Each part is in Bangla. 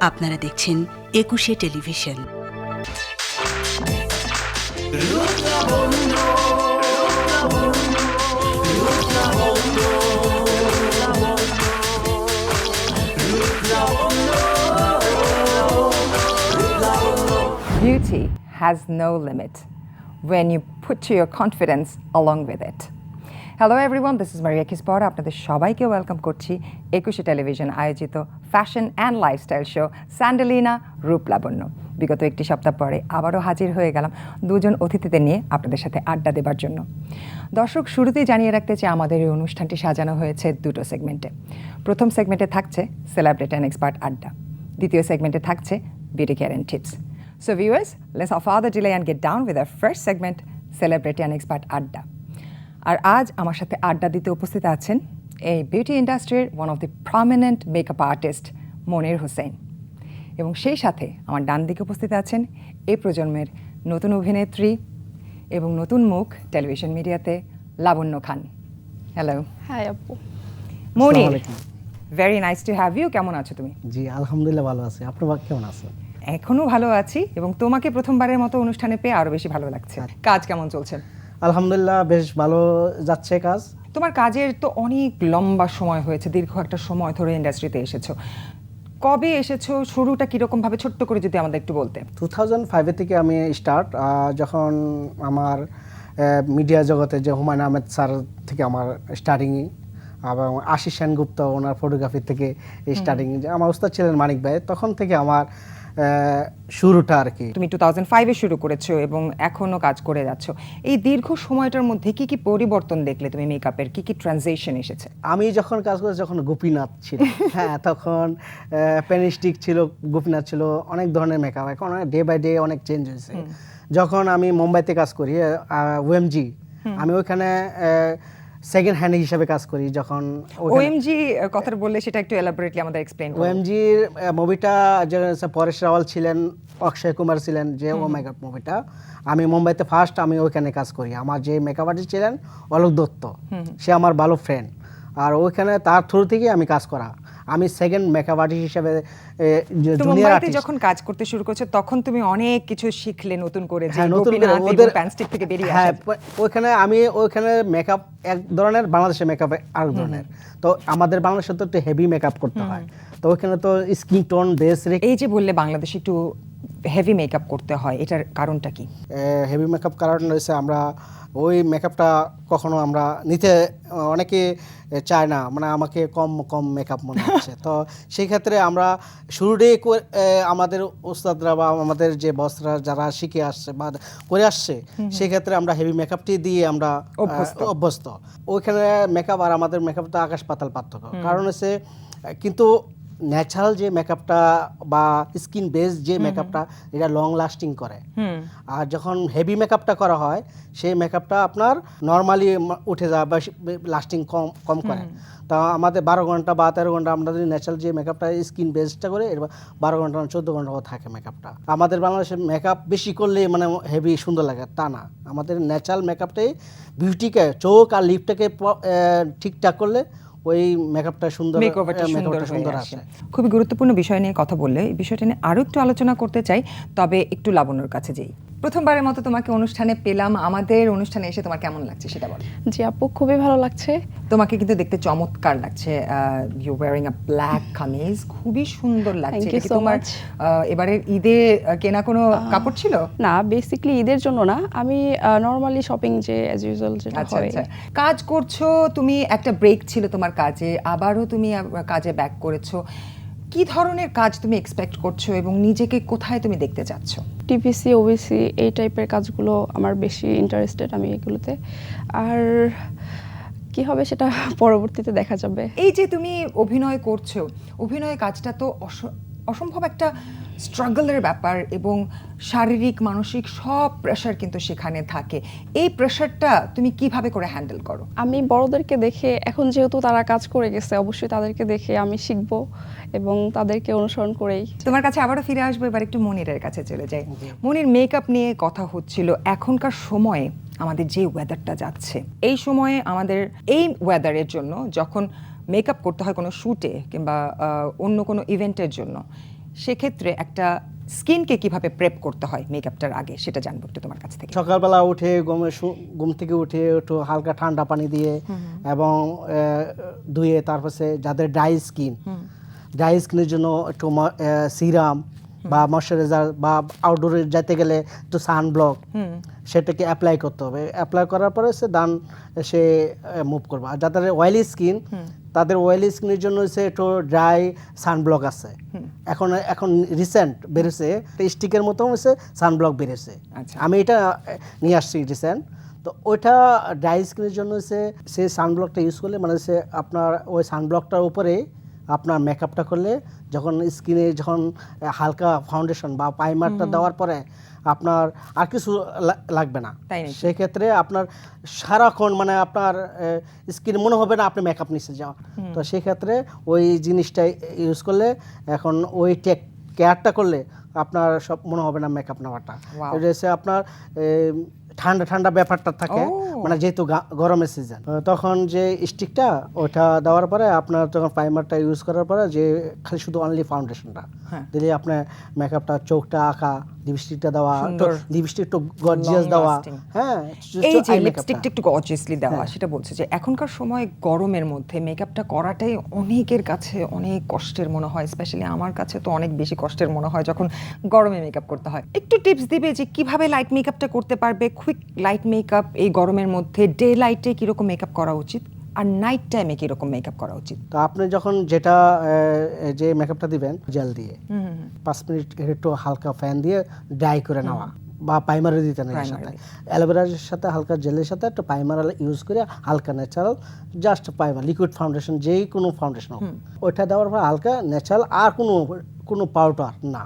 আপনারা দেখছেন Ekushey television Beauty has no limit when you put your confidence along with it. Hello everyone this is Maria কিসপর আপনাদের সবাইকে ওয়েলকাম করছি একুশে টেলিভিশন আয়োজিত ফ্যাশন অ্যান্ড লাইফস্টাইল শো স্যান্ডেলিনা রূপ লাবণ্য বিগত একটি সপ্তাহ পরে আবারও হাজির হয়ে গেলাম দুজন অতিথিদের নিয়ে আপনাদের সাথে আড্ডা দেবার জন্য। দর্শক, শুরুতেই জানিয়ে রাখতে চাই, আমাদের এই অনুষ্ঠানটি সাজানো হয়েছে দুটো সেগমেন্টে প্রথম সেগমেন্টে থাকছে সেলিব্রিটি অ্যান্ড এক্সপার্ট আড্ডা। দ্বিতীয় সেগমেন্টে থাকছে beauty care and tips so viewers let's off other delay and get down with our first segment celebrity and expert আড্ডা। আর আজ আমার সাথে আড্ডা দিতে উপস্থিত আছেন এই বিউটি ইন্ডাস্ট্রির one of the prominent makeup artist Monir Hossain. এবং সেই সাথে আমার ডান দিকে উপস্থিত আছেন এই প্রজন্মের নতুন অভিনেত্রী এবং নতুন মুখ টেলিভিশন মিডিয়াতে লাবণ্য খান। হ্যালো হাই আপু। Moni very nice to have you কেমন আছো তুমি? জি আলহামদুলিল্লাহ ভালো আছি। আপনি বা- কেমন আছেন এখনও ভালো আছি এবং তোমাকে প্রথমবারের মতো অনুষ্ঠানে পেয়ে আরও বেশি ভালো লাগছে। কাজ কেমন চলছে? আলহামদুলিল্লাহ বেশ ভালো যাচ্ছে কাজ। তোমার কাজের তো অনেক লম্বা সময় হয়েছে দীর্ঘ একটা সময় ধরে ইন্ডাস্ট্রিতে এসেছ। কবে এসেছ শুরুটা কীরকম ভাবে ছোট্ট করে যদি আমাদের একটু বলতে? টু থাউজেন্ড ফাইভে থেকে আমি স্টার্ট যখন আমার মিডিয়া জগতে যে হুমায়ুন আহমেদ স্যার থেকে আমার স্টার্টিং এবং আশিস সেনগুপ্ত ওনার ফটোগ্রাফি থেকে স্টার্টিং আমার উস্তাদ ছিলেন মানিক ভাই তখন থেকে আমার শুরুটা আর কি। তুমি টু থাউজেন্ড ফাইভে শুরু করেছ এবং এখনও কাজ করে যাচ্ছ। এই দীর্ঘ সময়টার মধ্যে কি কি পরিবর্তন দেখলে তুমি মেকআপের কি কি ট্রানজেকশন এসেছে? আমি যখন কাজ করেছি যখন গোপীনাথ ছিল। হ্যাঁ তখন পেনিস্টিক ছিল গোপীনাথ ছিল অনেক ধরনের মেকআপ এখন ডে বাই ডে অনেক চেঞ্জ হয়েছে। যখন আমি মুম্বাইতে কাজ করি ওএমজি আমি ওইখানে সেকেন্ড হ্যান্ড হিসাবে কাজ করি যখন ওএমজি কথাটা বললে সেটা একটু এলাবোরেটলি আমাদের এক্সপ্লেইন করো। ওএমজির মুভিটা যে পরেশ রাওয়াল ছিলেন অক্ষয় কুমার ছিলেন যে ও মেকআপ মুভিটা আমি মুম্বাইতে ফার্স্ট আমি ওইখানে কাজ করি। আমার যে মেকআপ আর্টিস্ট ছিলেন অলোক দত্ত। সে আমার ভালো ফ্রেন্ড আর ওইখানে তার থ্রু থেকে আমি কাজ করা। আমি সেকেন্ড মেকআপ আর্টিস্ট হিসেবে জুনিয়র আর্টিস্ট যখন কাজ করতে শুরু করেছ তখন তুমি অনেক কিছু শিখলে নতুন করে যে হ্যাঁ নতুন করে ওদের এবং প্যানস্টিক থেকে বেরিয়ে হ্যাঁ আসা ওইখানে আমি ওইখানে মেকআপ এক ধরনের বাংলাদেশে মেকআপ আরেক ধরনের। তো আমাদের বাংলাদেশে তো একটু হেভি মেকআপ করতে হয়। তো ওখানে তো স্কিন টোন বেস রেখে এই যে বললে বাংলাদেশে একটু হেভি মেকআপ করতে হয় এটার কারণটা কি? হেভি মেকআপ কারণ রয়েছে আমরা ওই মেকআপটা কখনো আমরা নিতে অনেকে চায় না মানে আমাকে কম কম মেকআপ মনে হচ্ছে। তো সেই ক্ষেত্রে আমরা শুরুতেই আমাদের ওস্তাদরা বা আমাদের যে বসরা যারা শিখে আসছে বা করে আসছে সেই ক্ষেত্রে আমরা হেভি মেকআপটি দিয়ে আমরা। অভ্যস্ত। ওইখানে মেকআপ আর আমাদের মেকআপটা আকাশ পাতাল পার্থক্য। কারণ হচ্ছে কিন্তু ন্যাচারাল যে মেকআপটা বা স্কিন বেস যে মেকআপটা এটা লং লাস্টিং করে। আর যখন হেভি মেকআপটা করা হয় সেই মেকআপটা আপনার নর্মালি উঠে যায় বা লাস্টিং কম কম করে। তা আমাদের বারো ঘণ্টা বা তেরো ঘণ্টা আমরা যদি ন্যাচারাল যে মেকআপটা স্কিন বেসটা করে এর বারো ঘণ্টা চোদ্দ ঘন্টাও থাকে মেকআপটা আমাদের বাংলাদেশে মেকআপ বেশি করলে মানে হেভি সুন্দর লাগে তা না। আমাদের ন্যাচারাল মেকআপটাই বিউটিকে চোখ আর লিপটাকে ঠিকঠাক করলে ওই মেকআপটা সুন্দর মেকআপটা সুন্দর আসে। আসে। খুবই গুরুত্বপূর্ণ বিষয় নিয়ে কথা বললে। এই বিষয়টা নিয়ে আরও একটু আলোচনা করতে চাই তবে একটু লাবণ্যর কাছে যাই। প্রথমবারের মতো তোমাকে অনুষ্ঠানে পেলাম। আমাদের অনুষ্ঠানে এসে তোমার কেমন লাগছে সেটা বল। জি আপু খুবই ভালো লাগছে। তোমাকে কিন্তু দেখতে চমৎকার লাগছে। You wearing a black kameez খুবই সুন্দর লাগছে। এটা কি তোমার এবারের ঈদে কেনা কোনো কাপড় ছিল? না বেসিকলি ঈদের জন্য না। আমি নরমালি শপিং যে অ্যাজ ইউজুয়াল যেটা আচ্ছা হয়। আচ্ছা। কাজ করছ তুমি একটা ব্রেক ছিল তোমার কাজে আবারও তুমি কাজে ব্যাক করেছ। কি ধরনের কাজ তুমি এক্সপেক্ট করছ এবং নিজেকে কোথায় তুমি দেখতে চাচ্ছ? টিপিসি ওবিসি এই টাইপের কাজগুলো আমার বেশি ইন্টারেস্টেড আমি এগুলোতে। আর কি হবে সেটা পরবর্তীতে দেখা যাবে। এই যে তুমি অভিনয় করছ অভিনয় কাজটা তো অস- অসম্ভব একটা স্ট্রাগলের ব্যাপার এবং শারীরিক মানসিক সব প্রেশার কিন্তু সেখানে থাকে। এই প্রেশারটা তুমি কীভাবে করে হ্যান্ডেল করো? আমি বড়দেরকে দেখে এখন যেহেতু তারা কাজ করে গেছে অবশ্যই তাদেরকে দেখে আমি শিখব এবং তাদেরকে অনুসরণ করেই। তোমার কাছে আবারও ফিরে আসব এবার একটু মনিরের কাছে চলে যাই। মনির মেকআপ নিয়ে কথা হচ্ছিল। এখনকার সময়ে আমাদের যে ওয়েদারটা যাচ্ছে এই সময়ে আমাদের এই ওয়েদারের জন্য যখন মেকআপ করতে হয় কোনো শ্যুটে কিংবা অন্য কোনো ইভেন্টের জন্য সেক্ষেত্রে একটা স্কিনকে কীভাবে প্রেপ করতে হয় মেকআপটার আগে সেটা জানব একটু তোমার কাছ থেকে। সকালবেলা উঠে ঘুম থেকে উঠে একটু হালকা ঠান্ডা পানি দিয়ে এবং ধুয়ে তারপরে যাদের ড্রাই স্কিন ড্রাই স্কিনের জন্য একটু সিরাম বা ময়শ্চারাইজার বা আউটডোরে যেতে গেলে একটু সানব্লক সেটাকে অ্যাপ্লাই করতে হবে। অ্যাপ্লাই করার পরে সে দান সে মুভ করবে। আর যাদের অয়েলি স্কিন তাদের অয়েলি স্কিনের জন্য সে একটু ড্রাই সানব্লক আছে। এখন এখন রিসেন্ট বেরোছে স্টিকের মতো হচ্ছে সানব্লক বেরিয়েছে আচ্ছা। আমি এটা নিয়ে আসছি রিসেন্ট তো ওইটা ড্রাই স্কিনের জন্য সে সে সানব্লকটা ইউজ করলে মানে সে আপনার ওই সানব্লকটার উপরে আপনার মেকআপটা করলে যখন স্কিনে যখন হালকা ফাউন্ডেশন বা প্রাইমারটা দেওয়ার পরে আপনার আর কিছু লাগবে না? সেক্ষেত্রে আপনার সারাক্ষণ মানে আপনার স্কিন মনে হবে না আপনি মেকআপ নিচে যাওয়া। তো সেক্ষেত্রে ওই জিনিসটা ইউজ করলে এখন ওই টেক কেয়ারটা করলে আপনার সব মনে হবে না মেকআপ নেওয়াটা. এটা হচ্ছে আপনার ঠান্ডা ঠান্ডা ব্যাপারটা থাকে। মানে যেহেতু গরমের সিজন তখন যে স্টিকটা ওটা দেওয়ার পরে আপনার যখন প্রাইমারটা ইউজ করার পরে যে খালি শুধু অনলি ফাউন্ডেশনটা হ্যাঁ। দিলে আপনার মেকআপটা চোখটা আঁকা লিপস্টিকটা দেওয়া লিপস্টিক একটু গর্জিয়াস দেওয়া। হ্যাঁ এই যে লিপস্টিকটা একটু গর্জিয়াসলি দেওয়া সেটা বলছে যে এখনকার সময় গরমের মধ্যে মেকআপটা করাটাই অনেকের কাছে অনেক কষ্টের মনে হয় স্পেশালি আমার কাছে তো অনেক বেশি কষ্টের মনে হয় যখন গরমে মেকআপ করতে হয়। একটু টিপস দিবে যে কীভাবে লাইট মেকআপটা করতে পারবে? কুইক লাইট মেকআপ এই গরমের মধ্যে ডে লাইটে কীরকম মেকআপ করা উচিত? আর নাইট টাইমে কীরকম মেকআপ করা উচিত? তো আপনি যখন যেটা যে মেকআপটা দিবেন জেল দিয়ে পাঁচ মিনিট একটু হালকা ফ্যান দিয়ে ড্রাই করে নেওয়া বা প্রাইমারে দিতে Primer সাথে। অ্যালোভেরার সাথে হালকা জেলের সাথে একটু প্রাইমার ইউজ করে হালকা natural just primer liquid foundation যেই কোনো ফাউন্ডেশন হোক। ওইটা দেওয়ার পর হালকা ন্যাচারাল আর কোনো কোনো পাউডার না।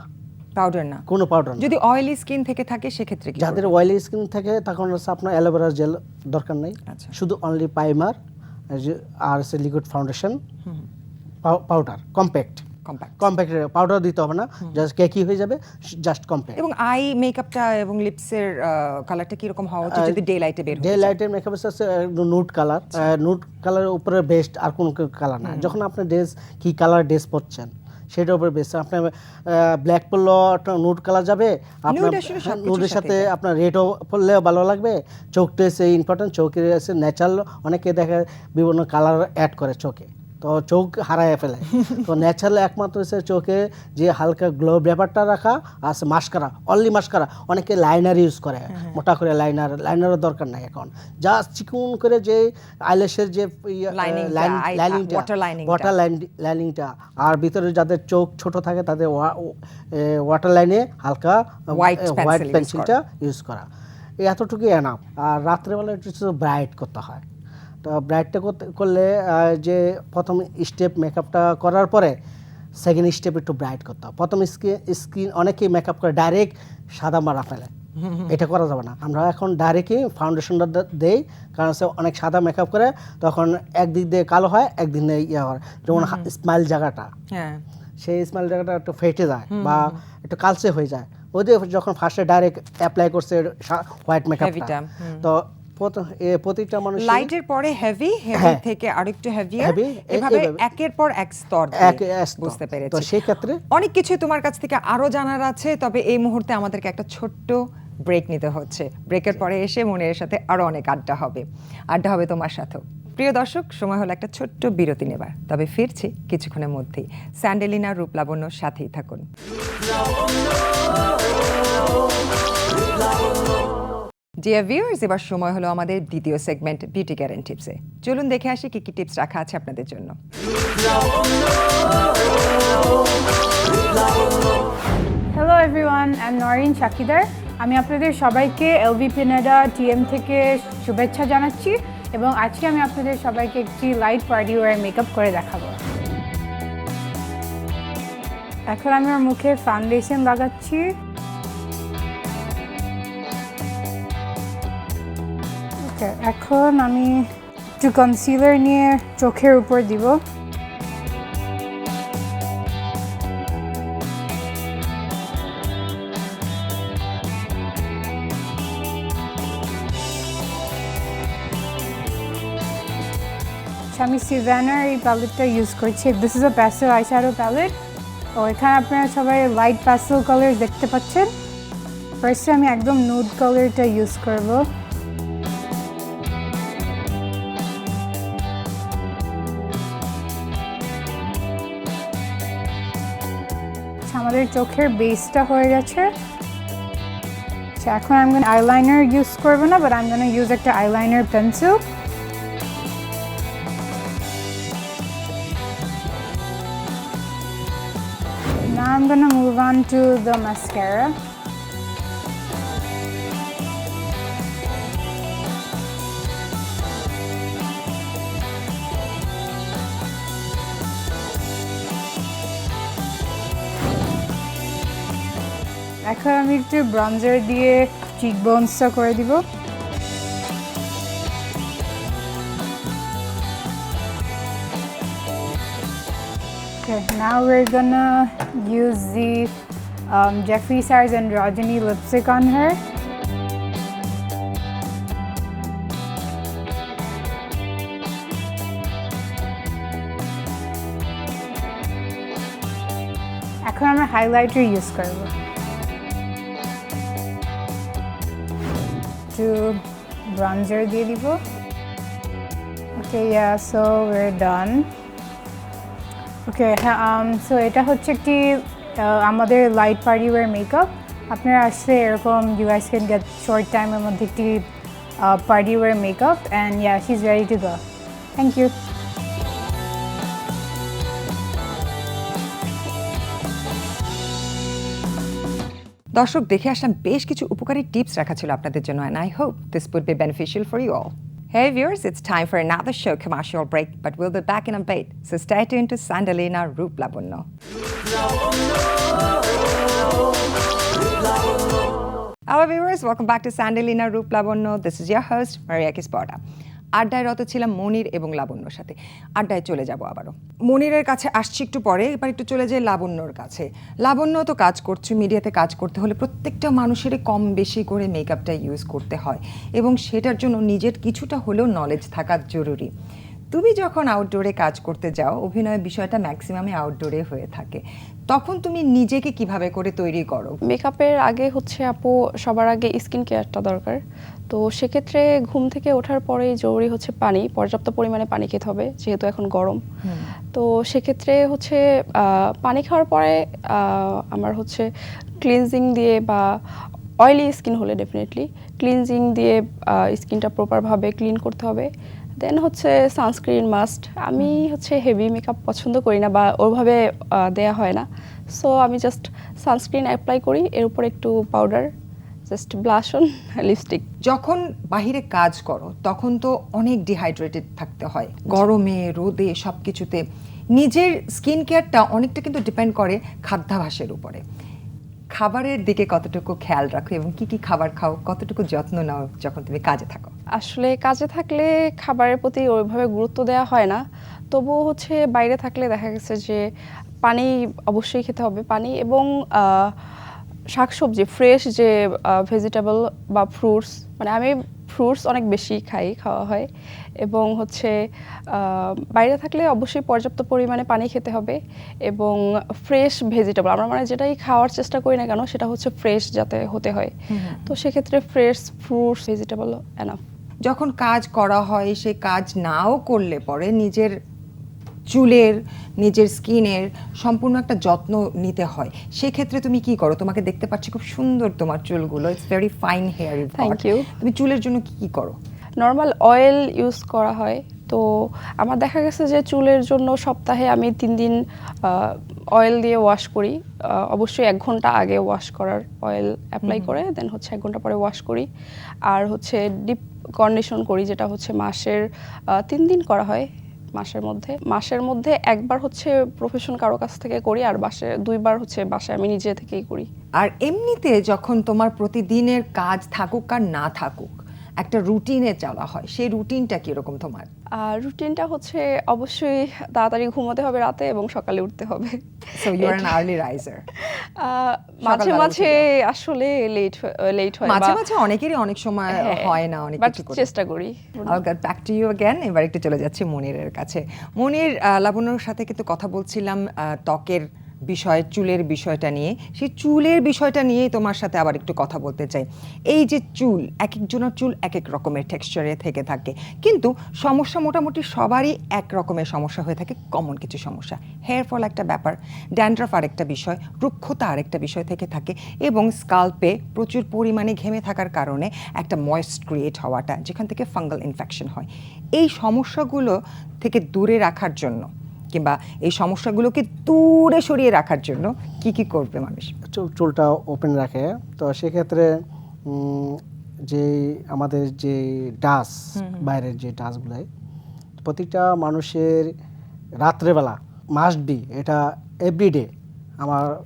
পাউডার না। কোনো পাউডার যদি অয়েলি স্কিন থেকে থাকে সেক্ষেত্রে যাদের অয়েলি স্কিন থাকে তখন হচ্ছে আপনার অ্যালোভেরা জেল দরকার নেই। আচ্ছা। শুধু অনলি প্রাইমার আর সে liquid foundation powder compact compact compact powder দিতে হবে না জাস্ট কেকি হয়ে যাবে জাস্ট কম্প্যাক্ট এবং আই মেকআপটা এবং লিপসের কালারটা কীরকম হওয়া উচিত যদি ডে লাইটে বের ডে লাইটের মেকআপ হচ্ছে নুড কালার নুড কালারের উপরে বেস্ট আর কোনো কালার না। যখন আপনি ড্রেস কি কালার ড্রেস পরছেন সেটার উপরে বেস আপনার ব্ল্যাক পড়লেও নুট কালার যাবে আপনার নোটের নুডের সাথে আপনার রেডও পড়লেও ভালো লাগবে। চোখটা এসে ইম্পর্টেন্ট চোখের এসে ন্যাচারাল অনেকে দেখে বিভিন্ন কালার অ্যাড করে চোখে। তো চোখ হারায় ফেলে। তো ন্যাচারাল একমাত্র হচ্ছে চোখে যে হালকা গ্লো ব্যাপারটা রাখা আর মাস্কারা অনলি মাস্কারা অনেকে লাইনার ইউজ করে মোটা করে লাইনার লাইনারও দরকার নাই এখন। যা চিকুন করে যে আইলেশের যে টা, eye- লাইনিংটা। ওয়াটার আর ভিতরে যাদের চোখ ছোট থাকে তাদের ওয়াটার লাইনে হালকা হোয়াইট পেন্সিলটা ইউজ করা। এই এতটুকুই এনাফ আর রাত্রেবেলা একটু ব্রাইট করতে হয়। তো ব্রাইটটা করতে করলে যে প্রথম স্টেপ মেকআপটা করার পরে সেকেন্ড স্টেপ একটু ব্রাইট করতে হবে। প্রথম স্কিন স্কিন অনেকেই মেকআপ করে ডাইরেক্ট সাদা মারা ফেলে। এটা করা যাবে না। আমরা এখন ডাইরেক্টই ফাউন্ডেশনটা দেই কারণ সে অনেক সাদা মেকআপ করে তখন একদিক দিয়ে কালো হয় একদিক দিয়ে ইয়ে হয়। যেমন স্মাইল জায়গাটা। হ্যাঁ। সেই স্মাইল জায়গাটা একটু ফেটে যায় বা একটু কালচে হয়ে যায়। ওদের যখন ফার্স্টে ডাইরেক্ট অ্যাপ্লাই করছে হোয়াইট মেকআপ তো প্রতিটা মানুষ লাইটের পরে হেভি হেভি হ্যাঁ। থেকে আরেকটু হেভি Heavy, এ- এভাবে। একের পর এক স্তর। বুঝতে তো সেই ক্ষেত্রে অনেক কিছু তোমার কাছ থেকে আরও জানার আছে তবে এই মুহূর্তে আমাদেরকে একটা ছোট্ট ব্রেক নিতে হচ্ছে। ব্রেকের পরে এসে মনের সাথে আরও অনেক আড্ডা হবে। আড্ডা হবে তোমার সাথেও। প্রিয় দর্শক সময় হলো একটা ছোট্ট বিরতি নেবার। তবে ফিরছি কিছুক্ষণের মধ্যেই। স্যান্ডেলিনা রূপলাবণ্য সাথেই থাকুন। ডিয়ার ভিউয়ার্স এবার সময় হলো আমাদের দ্বিতীয় সেগমেন্ট বিউটি ক্যারেন্ট টিপসে চলুন দেখে আসি কি কি টিপস রাখা আছে আপনাদের জন্য। Hello everyone I am Nourin শাকিদার আমি আপনাদের সবাইকে এলভি পিনেডা টিএম থেকে শুভেচ্ছা জানাচ্ছি এবং আজকে আমি আপনাদের সবাইকে একটি লাইট পার্টি ওয়ার মেকআপ করে দেখাবো। এখন আমি আমার মুখে ফাউন্ডেশন লাগাচ্ছি। Okay, এখন আমি একটু কনসিলার নিয়ে চোখের উপর দিব। আমি সিভানার এই প্যালেটটা ইউজ করছি। This is a pastel eye shadow palette তো এখানে আপনারা সবাই লাইট প্যাস্টেল কালার দেখতে পাচ্ছেন। ফার্স্টে আমি একদম নুড কালারটা ইউজ করব। আমাদের চোখের বেসটা হয়ে গেছে আচ্ছা এখন আমি আইলাইনার ইউজ করব না বাট আমি ইউজ একটা eyeliner pencil Now I'm gonna move on to the mascara. এখন আমি একটু ব্রঞ্জার দিয়ে চিক বোনসটা করে দিব now we're gonna use the um, Jeffree Stars Androgyny lipstick on her. এখন আমরা হাইলাইটার ইউজ করব একটু ব্রঞ্জার দিয়ে দিব ওকে ইয়া সো we're done. ওকে হ্যাঁ সো এটা হচ্ছে একটি আহ, আমাদের লাইট পার্টি ওয়ার মেকআপ আপনারা আসলে এরকম you guys can get short টাইমের মধ্যে একটি party wear makeup and yeah she is ready to go thank you দর্শক দেখে আসলাম বেশ কিছু উপকারী টিপস রাখা ছিল আপনাদের জন্য and I hope this would be beneficial for you all. Hey viewers, it's time for another show commercial break, but we'll be back in a bit. So stay tuned to Sandalina Roop Labunno. Hello viewers, welcome back to Sandalina Roop Labunno. This is your host, Maria Kisporta. আড্ডায় রত ছিলাম মনির এবং লাবণ্যর সাথে। আড্ডায় চলে যাব আবারও। মনিরের কাছে আসছি একটু পরে, এবার একটু চলে যাই লাবণ্যর কাছে। লাবণ্য তো কাজ করছে, মিডিয়াতে কাজ করতে হলে প্রত্যেকটা মানুষেরই কম বেশি করে মেকআপটা ইউজ করতে হয় এবং সেটার জন্য নিজের কিছুটা হলেও নলেজ থাকা জরুরি। তুমি যখন আউটডোরে কাজ করতে যাও, অভিনয় বিষয়টা ম্যাক্সিমামে আউটডোরে হয়ে থাকে। তখন তুমি নিজেকে কীভাবে করে তৈরি করো? মেকআপের আগে হচ্ছে আপু সবার আগে স্কিন কেয়ারটা দরকার। তো সেক্ষেত্রে ঘুম থেকে ওঠার পরেই জরুরি হচ্ছে পানি পর্যাপ্ত পরিমাণে পানি খেতে হবে যেহেতু এখন গরম। তো সেক্ষেত্রে হচ্ছে পানি খাওয়ার পরে আমার হচ্ছে ক্লিনজিং দিয়ে বা অয়েলি স্কিন হলে ডেফিনেটলি ক্লিনজিং দিয়ে স্কিনটা প্রপারভাবে ক্লিন করতে হবে। দেন হচ্ছে সানস্ক্রিন মাস্ট আমি হচ্ছে হেভি মেকআপ পছন্দ করি না বা ওভাবে দেয়া হয় না। সো আমি জাস্ট সানস্ক্রিন অ্যাপ্লাই করি এর উপর একটু পাউডার জাস্ট ব্লাশন লিপস্টিক যখন বাহিরে কাজ করো তখন তো অনেক ডিহাইড্রেটেড থাকতে হয়। গরমে রোদে সব কিছুতে নিজের স্কিন কেয়ারটা অনেকটা কিন্তু ডিপেন্ড করে খাদ্যাভাসের উপরে। খাবারের দিকে কতটুকু খেয়াল রাখো এবং কি কি খাবার খাও কতটুকু যত্ন নাও যখন তুমি কাজে থাকো। আসলে কাজে থাকলে খাবারের প্রতি ওইভাবে গুরুত্ব দেওয়া হয় না। তবুও হচ্ছে বাইরে থাকলে দেখা গেছে যে পানি অবশ্যই খেতে হবে। পানি এবং শাকসবজি ফ্রেশ যে ভেজিটেবল বা ফ্রুটস মানে আমি ফ্রুটস অনেক বেশি খাই খাওয়া হয়। এবং হচ্ছে বাইরে থাকলে অবশ্যই পর্যাপ্ত পরিমাণে পানি খেতে হবে এবং ফ্রেশ ভেজিটেবল আমরা মানে যেটাই খাওয়ার চেষ্টা করি না কেন সেটা হচ্ছে ফ্রেশ যাতে হতে হয়। তো সেক্ষেত্রে ফ্রেশ ফ্রুটস ভেজিটেবল এনাফ যখন কাজ করা হয় সে কাজ নাও করলে পরে নিজের চুলের নিজের স্কিনের সম্পূর্ণ একটা যত্ন নিতে হয়। সেক্ষেত্রে তুমি কি করো? তোমাকে দেখতে পাচ্ছি খুব সুন্দর তোমার চুলগুলো। It's very fine hair thank you তুমি চুলের জন্য কি কি করো? নর্মাল অয়েল ইউজ করা হয়। তো আমার দেখা গেছে যে চুলের জন্য সপ্তাহে আমি তিন দিন অয়েল দিয়ে ওয়াশ করি। অবশ্যই এক ঘণ্টা আগে ওয়াশ করার অয়েল অ্যাপ্লাই করে দেন হচ্ছে এক ঘণ্টা পরে ওয়াশ করি। আর হচ্ছে ডিপ কন্ডিশন করি, যেটা হচ্ছে মাসের তিন দিন করা হয় মাসের মধ্যে। মাসের মধ্যে একবার হচ্ছে প্রফেশন কারও কাছ থেকে করি, আর বাসে, দুইবার হচ্ছে বাসে আমি নিজে থেকেই করি। আর এমনিতে যখন তোমার প্রতিদিনের কাজ থাকুক আর না থাকুক, একটা রুটিনে চলা হয়, সেই রুটিনটা কীরকম তোমার? রুটিনটা হচ্ছে অবশ্যই তাড়াতাড়ি ঘুমোতে হবে রাতে এবং সকালে উঠতে হবে। So you are an early riser মাঝে মাঝে আসলে লেট লেট হয় মাঝে মাঝে অনেকেরই অনেক সময় হ্যাঁ, হয় না অনেক কিছু করি। চেষ্টা করি। I got back to you again এবার একটু চলে যাচ্ছি মনিরের কাছে। মনির লাবণ্যর সাথে কিন্তু কথা বলছিলাম ত্বকের বিষয়, চুলের বিষয়টা নিয়ে। সেই চুলের বিষয়টা নিয়েই তোমার সাথে আবার একটু কথা বলতে চাই। এই যে চুল এক একজনের চুল এক এক রকমের টেক্সচারে থেকে থাকে। কিন্তু সমস্যা মোটামুটি সবারই এক রকমের সমস্যা হয়ে থাকে কমন কিছু সমস্যা। হেয়ার ফল একটা ব্যাপার ড্যান্ড্রাফ আরেকটা বিষয়, রুক্ষতা আরেকটা বিষয় থেকে থাকে এবং স্কাল্পে প্রচুর পরিমাণে ঘেমে থাকার কারণে একটা ময়েস্ট ক্রিয়েট হওয়াটা, যেখান থেকে ফাঙ্গাল ইনফেকশন হয়। এই সমস্যাগুলো থেকে দূরে রাখার জন্য কিংবা এই সমস্যাগুলোকে দূরে সরিয়ে রাখার জন্য কি কি করবে মানুষ? চুল- চুলটা ওপেন রাখে। তো সেক্ষেত্রে যে আমাদের যে ডাস বাইরের যে ডাসগুলো প্রতিটা মানুষের রাত্রেবেলা মাস্ট বি এটা এভরিডে আমার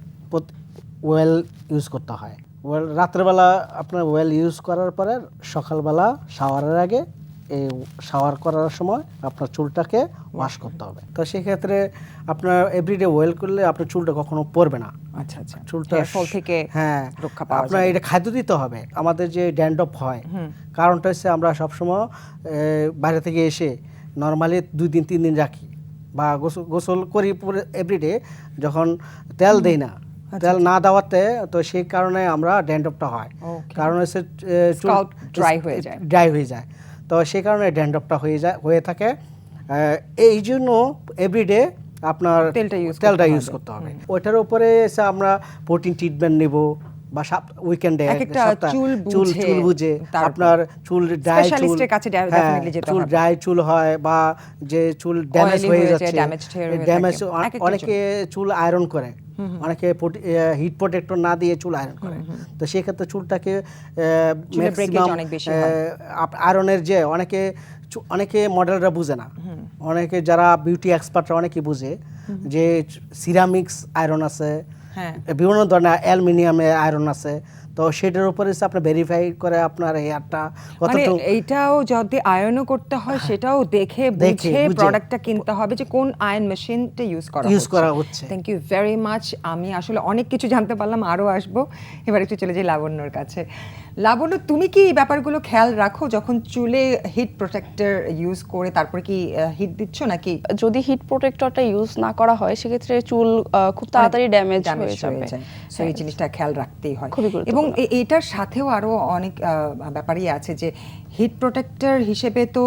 ওয়েল ইউজ করতে হয়। ওয়েল রাত্রেবেলা আপনার ওয়েল ইউজ করার পরে সকালবেলা শাওয়ারের আগে এই শাওয়ার করার সময় আপনার চুলটাকে ওয়াশ করতে হবে। তো সেক্ষেত্রে আপনার এভরিডে ওয়েল করলে আপনার চুলটা কখনো পড়বে না। আচ্ছা আচ্ছা। চুলটা ফল থেকে হ্যাঁ রক্ষা পাওয়া আপনার এটা খাদ্য দিতে হবে। আমাদের যে ড্যান্ডপ হয় কারণটা হচ্ছে আমরা সবসময় বাইরে থেকে এসে নর্মালি দুই দিন তিন দিন রাখি বা গোসল গোসল করি পুরো এভরিডে যখন তেল দেই না। আচ্ছা, তেল না দেওয়াতে তো সেই কারণে আমরা ড্যান্ডপটা হয়। কারণ হচ্ছে Scalp হয়ে যায়। ড্রাই হয়ে যায়। তো সেই কারণে ড্যান্ডপটা হয়ে যায় হয়ে থাকে। এই জন্য এভরিডে আপনার তেলটা use তেলটা ইউজ করতে হবে। ওইটার উপরে এসে আমরা প্রোটিন ট্রিটমেন্ট নেব বা উইকেন্ডে চুল চুল চুল বুঝে আপনার চুল ড্রাই চুল কাছে যেতে চুল। ড্রাই চুল হয় বা যে চুল ড্যামেজ হয়ে হয়ে যাচ্ছে ড্যামেজ অনেকে চুল। আয়রন করে। অনেকে হিট প্রোটেক্টর না দিয়ে চুল আয়রন করে। তো সেক্ষেত্রে চুলটাকে। আয়রনের যে অনেকে অনেকে মডেলরা বুঝে না। অনেকে যারা বিউটি এক্সপার্টরা অনেকে বুঝে যে সিরামিক্স আয়রন আছে হ্যাঁ। বিভিন্ন ধরনের অ্যালুমিনিয়ামের আয়রন আছে। তো সেটার উপরে আপনার আপনি ভেরিফাই করে আপনার হেয়ারটা মানে এইটাও যদি আয়নও করতে হয় সেটাও দেখে বুঝে। প্রোডাক্টটা কিনতে হবে যে কোন আয়ন মেশিনটা ইউজ করা ইউজ করা হচ্ছে। থ্যাংক ইউ ভেরি মাচ আমি আসলে অনেক কিছু জানতে পারলাম আরও আসব এবার একটু চলে যাই লাবণ্যর কাছে লাবণ্য তুমি কি এই ব্যাপারগুলো খেয়াল রাখো যখন চুলে হিট প্রোটেক্টর ইউজ করে তারপরে কি হিট দিচ্ছ নাকি? যদি হিট প্রোটেক্টরটা ইউজ না করা হয় সেক্ষেত্রে চুল খুব তাড়াতাড়ি ড্যামেজ হয়ে যাবে। সো এই জিনিসটা খেয়াল রাখতেই হয়। এবং এটার সাথেও আরও অনেক ব্যাপারই আছে যে হিট প্রোটেক্টর হিসেবে তো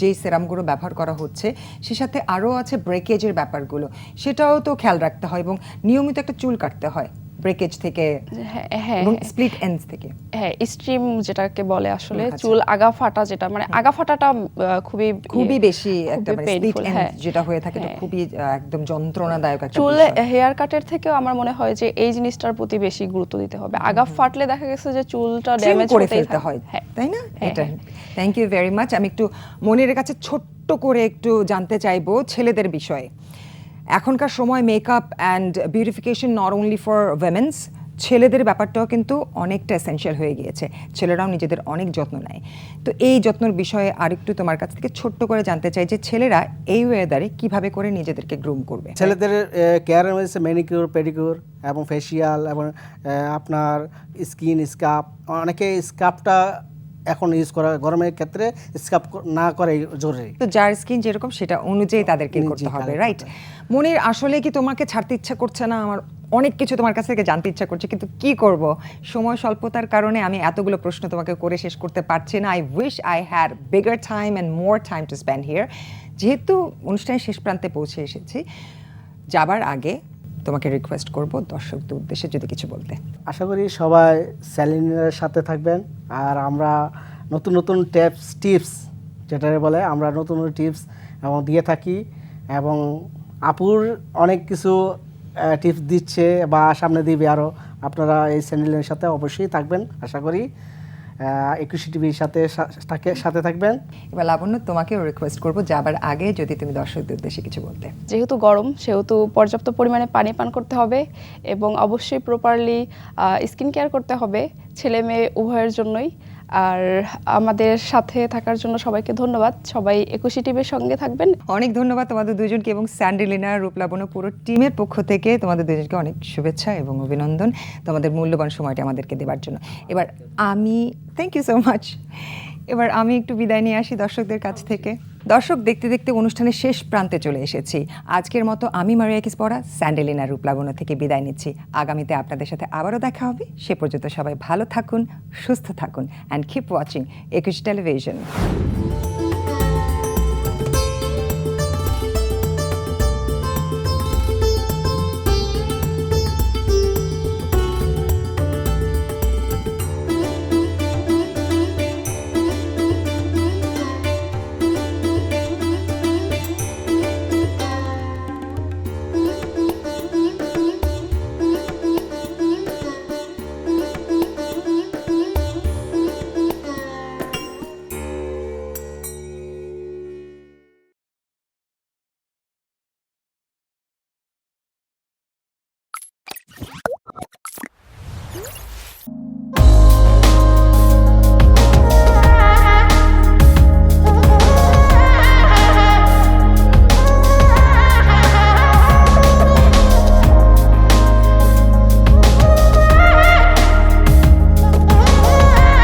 যেই সেরামগুলো ব্যবহার করা হচ্ছে সে সাথে আরও আছে ব্রেকেজের ব্যাপারগুলো। সেটাও তো খেয়াল রাখতে হয় এবং নিয়মিত একটা চুল কাটতে হয়। ব্রেকেজ থেকে হ্যাঁ হ্যাঁ হ্যাঁ। স্প্লিট এন্ডস থেকে হ্যাঁ স্ট্রিম যেটাকে বলে আসলে আচ্ছা। চুল আগা ফাটা যেটা মানে আগা ফাটাটা খুবই খুবই বেশি একটা খুবই স্প্লিট হ্যাঁ। যেটা হয়ে থাকে তো হ্যাঁ। খুবই একদম যন্ত্রণাদায়ক একটা চুল হেয়ার কাটের থেকেও আমার মনে হয় যে এই জিনিসটার প্রতি বেশি গুরুত্ব দিতে হবে আগা ফাটলে দেখা গেছে যে চুলটা ড্যামেজ করে ফেলতে হয় হ্যাঁ তাই না হ্যাঁ, এটা হ্যাঁ। থ্যাংক ইউ ভেরি মাচ আমি একটু মনের কাছে ছোট্ট করে একটু জানতে চাইব ছেলেদের বিষয়ে এখনকার সময় makeup and beautification not only for womens ছেলেদের ব্যাপারটাও কিন্তু অনেকটা এসেনশিয়াল হয়ে গিয়েছে। ছেলেরাও নিজেদের অনেক যত্ন নেয়। তো এই যত্নের বিষয়ে আরেকটু তোমার কাছ থেকে ছোট্ট করে জানতে চাই যে ছেলেরা এই ওয়েদারে কীভাবে করে নিজেদেরকে গ্রুম করবে? ছেলেদের কেয়ারের মধ্যে মেনিকিউর পেডিকিউর এবং ফেসিয়াল এবং আপনার স্কিন স্কাপ অনেকে স্কাপটা এখন ইউজ করা গরমের ক্ষেত্রে স্কাপ না করাই জরুরি। তো যার স্কিন যেরকম সেটা অনুযায়ী তাদেরকে করতে হবে রাইট মনির, আসলে কি তোমাকে ছাড়তে ইচ্ছা করছে না? আমার অনেক কিছু তোমার কাছ থেকে জানতে ইচ্ছা করছে, কিন্তু কি করব? সময় স্বল্পতার কারণে আমি এতগুলো প্রশ্ন তোমাকে করে শেষ করতে পারছি না। I wish I had bigger time and more time to spend here যেহেতু অনুষ্ঠানের শেষ প্রান্তে পৌঁছে এসেছি, যাবার আগে তোমাকে রিকোয়েস্ট করব দর্শকদের উদ্দেশ্যে যদি কিছু বলতে। আশা করি সবাই স্যালিনের সাথে থাকবেন, আর আমরা নতুন নতুন টিপস টিপস যেটা বলে, আমরা নতুন নতুন টিপস এবং দিয়ে থাকি এবং আপুর অনেক কিছু টিপস দিচ্ছে বা সামনে দিবে আরও আপনারা এই চ্যানেলের সাথে অবশ্যই থাকবেন আশা করি। একুশি টিভির সাথে সা- থাকে- সাথে থাকবেন। এবার লাবণ্য তোমাকে রিকোয়েস্ট করব যাবার আগে যদি তুমি দর্শকদের উদ্দেশ্যে কিছু বলতে। যেহেতু গরম সেহেতু পর্যাপ্ত পরিমাণে পানি পান করতে হবে এবং অবশ্যই প্রপারলি স্কিন কেয়ার করতে হবে ছেলে মেয়ে উভয়ের জন্যই। আর আমাদের সাথে থাকার জন্য সবাইকে ধন্যবাদ। সবাই একুশে টিমের সঙ্গে থাকবেন। অনেক ধন্যবাদ তোমাদের দুজনকে এবং স্যান্ডেলিনা রূপলাবণ পুরো টিমের পক্ষ থেকে তোমাদের দুজনকে অনেক শুভেচ্ছা এবং অভিনন্দন। তোমাদের মূল্যবান সময়টা আমাদেরকে দেবার জন্য। এবার আমি থ্যাংক ইউ সো মাচ এবার আমি একটু বিদায় নিয়ে আসি দর্শকদের কাছ থেকে। দর্শক, দেখতে দেখতে অনুষ্ঠানের শেষ প্রান্তে চলে এসেছি। আজকের মতো আমি মারিয়াকিস পড়া, স্যান্ডেলিনা রূপলাবণ্য থেকে বিদায় নিচ্ছি। আগামীতে আপনাদের সাথে আবারও দেখা হবে। সে পর্যন্ত সবাই ভালো থাকুন, সুস্থ থাকুন and keep watching Ekush television.